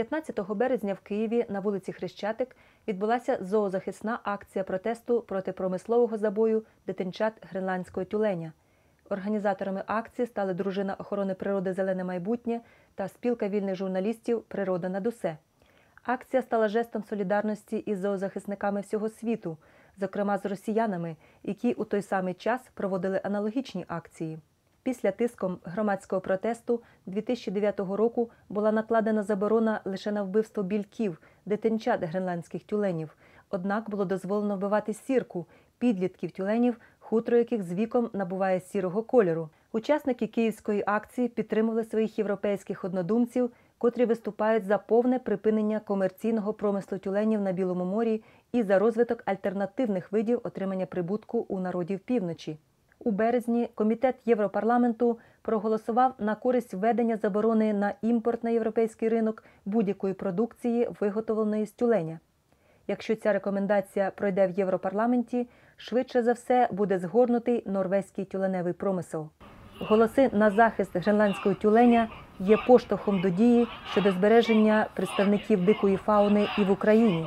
15 березня в Києві на вулиці Хрещатик відбулася зоозахисна акція протесту проти промислового забою дитинчат гренландського тюленя. Організаторами акції стали дружина охорони природи Зелене майбутнє та спілка вільних журналістів Природа над усе. Акція стала жестом солідарності із зоозахисниками всього світу, зокрема з росіянами, які у той самий час проводили аналогічні акції. Після тиском громадського протесту 2009 року була накладена заборона лише на вбивство більків, дитинчат гренландських тюленів. Однак було дозволено вбивати сірку, підлітків тюленів, хутро яких з віком набуває сірого кольору. Учасники київської акції підтримували своїх європейських однодумців, котрі виступають за повне припинення комерційного промислу тюленів на Білому морі і за розвиток альтернативних видів отримання прибутку у народів півночі. У березні комітет Європарламенту проголосував на користь введення заборони на імпорт на європейський ринок будь-якої продукції, виготовленої з тюленя. Якщо ця рекомендація пройде в Європарламенті, швидше за все буде згорнутий норвезький тюленевий промисел. Голоси на захист гренландського тюленя є поштовхом до дії щодо збереження представників дикої фауни і в Україні.